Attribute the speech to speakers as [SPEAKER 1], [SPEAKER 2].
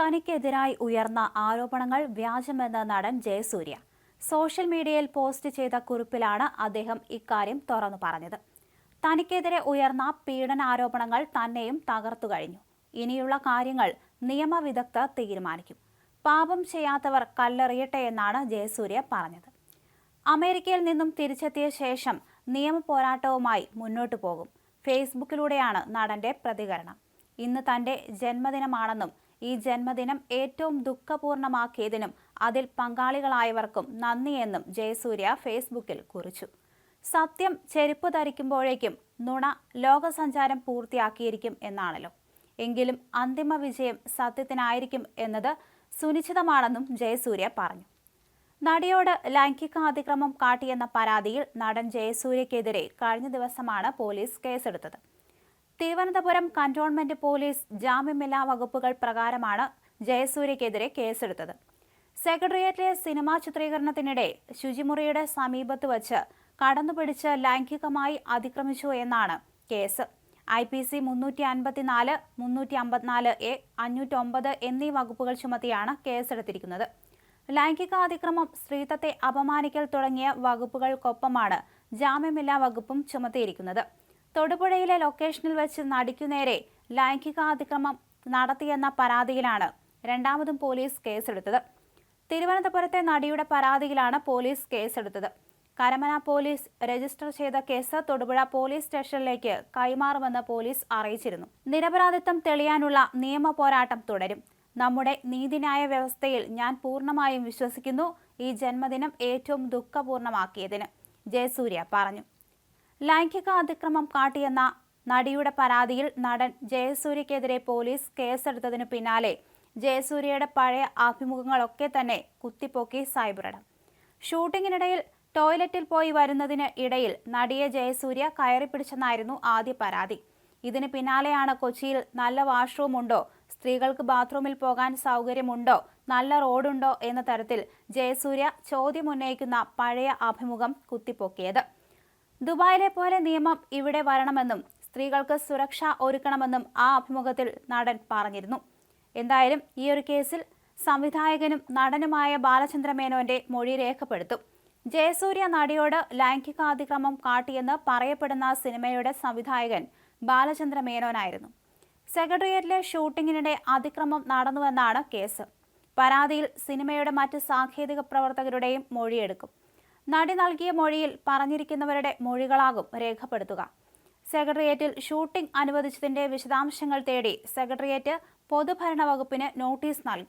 [SPEAKER 1] തനിക്കെതിരായി ഉയർന്ന ആരോപണങ്ങൾ വ്യാജമെന്ന് നടൻ ജയസൂര്യ. സോഷ്യൽ മീഡിയയിൽ പോസ്റ്റ് ചെയ്ത കുറിപ്പിലാണ് അദ്ദേഹം ഇക്കാര്യം തുറന്നു പറഞ്ഞത്. തനിക്കെതിരെ ഉയർന്ന പീഡനാരോപണങ്ങൾ തന്നെയും തകർത്തു കഴിഞ്ഞു. ഇനിയുള്ള കാര്യങ്ങൾ നിയമവിദഗ്ധർ തീരുമാനിക്കും. പാപം ചെയ്യാത്തവർ കല്ലെറിയട്ടെ എന്നാണ് ജയസൂര്യ പറഞ്ഞത്. അമേരിക്കയിൽ നിന്നും തിരിച്ചെത്തിയ ശേഷം നിയമ പോരാട്ടവുമായി മുന്നോട്ടു പോകും. ഫേസ്ബുക്കിലൂടെയാണ് നടന്റെ പ്രതികരണം. ഇന്ന് തന്റെ ജന്മദിനമാണെന്നും ഈ ജന്മദിനം ഏറ്റവും ദുഃഖപൂർണമാക്കിയതിനും അതിൽ പങ്കാളികളായവർക്കും നന്ദിയെന്നും ജയസൂര്യ ഫേസ്ബുക്കിൽ കുറിച്ചു. സത്യം ചെരുപ്പ് ധരിക്കുമ്പോഴേക്കും നുണ ലോകസഞ്ചാരം പൂർത്തിയാക്കിയിരിക്കും എന്നാണല്ലോ. എങ്കിലും അന്തിമ വിജയം സത്യത്തിനായിരിക്കും എന്നത് സുനിശ്ചിതമാണെന്നും ജയസൂര്യ പറഞ്ഞു. നടിയോട് ലൈംഗിക അതിക്രമം കാട്ടിയെന്ന പരാതിയിൽ നടൻ ജയസൂര്യക്കെതിരെ കഴിഞ്ഞ ദിവസമാണ് പോലീസ് കേസെടുത്തത്. തിരുവനന്തപുരം കന്റോൺമെന്റ് പോലീസ് ജാമ്യമില്ലാ വകുപ്പുകൾ പ്രകാരമാണ് ജയസൂര്യക്കെതിരെ കേസെടുത്തത്. സെക്രട്ടേറിയറ്റിലെ സിനിമാ ചിത്രീകരണത്തിനിടെ ശുചിമുറിയുടെ സമീപത്ത് വച്ച് കടന്നുപിടിച്ച് ലൈംഗികമായി അതിക്രമിച്ചു എന്നാണ് കേസ്. ഐ പി സി മുന്നൂറ്റി അൻപത്തിനാല് മുന്നൂറ്റി അമ്പത്തിനാല് എ അഞ്ഞൂറ്റൊമ്പത് എന്നീ വകുപ്പുകൾ ചുമത്തിയാണ് കേസെടുത്തിരിക്കുന്നത്. ലൈംഗിക അതിക്രമം സ്ത്രീത്വത്തെ അപമാനിക്കൽ തുടങ്ങിയ വകുപ്പുകൾക്കൊപ്പമാണ് ജാമ്യമില്ലാ വകുപ്പും ചുമത്തിയിരിക്കുന്നത്. തൊടുപുഴയിലെ ലൊക്കേഷനിൽ വെച്ച് നടിക്കുനേരെ ലൈംഗികാതിക്രമം നടത്തിയെന്ന പരാതിയിലാണ് രണ്ടാമതും പോലീസ് കേസെടുത്തത്. തിരുവനന്തപുരത്തെ നടിയുടെ പരാതിയിലാണ് പോലീസ് കേസെടുത്തത്. കരമന പോലീസ് രജിസ്റ്റർ ചെയ്ത കേസ് തൊടുപുഴ പോലീസ് സ്റ്റേഷനിലേക്ക് കൈമാറുമെന്ന് പോലീസ് അറിയിച്ചിരുന്നു. നിരപരാധിത്വം തെളിയാനുള്ള നിയമ പോരാട്ടം തുടരും. നമ്മുടെ നീതിന്യായ വ്യവസ്ഥയിൽ ഞാൻ പൂർണമായും വിശ്വസിക്കുന്നു ഈ ജന്മദിനം ഏറ്റവും ദുഃഖപൂർണമാക്കിയതിന്. ജയസൂര്യ പറഞ്ഞു. ലൈംഗിക അതിക്രമം കാട്ടിയെന്ന നടിയുടെ പരാതിയിൽ നടൻ ജയസൂര്യക്കെതിരെ പോലീസ് കേസെടുത്തതിനു പിന്നാലെ ജയസൂര്യയുടെ പഴയ അഭിമുഖങ്ങളൊക്കെ തന്നെ കുത്തിപ്പൊക്കി സൈബറിടം. ഷൂട്ടിങ്ങിനിടയിൽ ടോയ്ലറ്റിൽ പോയി വരുന്നതിന് ഇടയിൽ നടിയെ ജയസൂര്യ കയറി കയറിപ്പിടിച്ചെന്നായിരുന്നു ആദ്യ പരാതി. ഇതിന് പിന്നാലെയാണ് കൊച്ചിയിൽ നല്ല വാഷ്റൂം ഉണ്ടോ സ്ത്രീകൾക്ക് ബാത്റൂമിൽ പോകാൻ സൗകര്യമുണ്ടോ നല്ല റോഡുണ്ടോ എന്ന തരത്തിൽ ജയസൂര്യ ചോദ്യമുന്നയിക്കുന്ന പഴയ അഭിമുഖം കുത്തിപ്പൊക്കിയത്. ദുബായിലെ പോലെ നിയമം ഇവിടെ വരണമെന്നും സ്ത്രീകൾക്ക് സുരക്ഷ ഒരുക്കണമെന്നും ആ അഭിമുഖത്തിൽ നടൻ പറഞ്ഞിരുന്നു. എന്തായാലും ഈ ഒരു കേസിൽ സംവിധായകനും നടനുമായ ബാലചന്ദ്ര മേനോന്റെ മൊഴി രേഖപ്പെടുത്തും. ജയസൂര്യ നടിയോട് ലൈംഗികാതിക്രമം കാട്ടിയെന്ന് പറയപ്പെടുന്ന സിനിമയുടെ സംവിധായകൻ ബാലചന്ദ്ര മേനോനായിരുന്നു സെക്രട്ടേറിയറ്റിലെ ഷൂട്ടിങ്ങിനിടെ അതിക്രമം നടന്നുവെന്നാണ് കേസ്. പരാതിയിൽ സിനിമയുടെ മറ്റ് സാങ്കേതിക പ്രവർത്തകരുടെയും മൊഴിയെടുക്കും. നടി നൽകിയ മൊഴിയിൽ പറഞ്ഞിരിക്കുന്നവരുടെ മൊഴികളാകും രേഖപ്പെടുത്തുക. സെക്രട്ടേറിയറ്റിൽ ഷൂട്ടിംഗ് അനുവദിച്ചതിന്റെ വിശദാംശങ്ങൾ തേടി സെക്രട്ടേറിയറ്റ് പൊതുഭരണ വകുപ്പിന് നോട്ടീസ് നൽകി.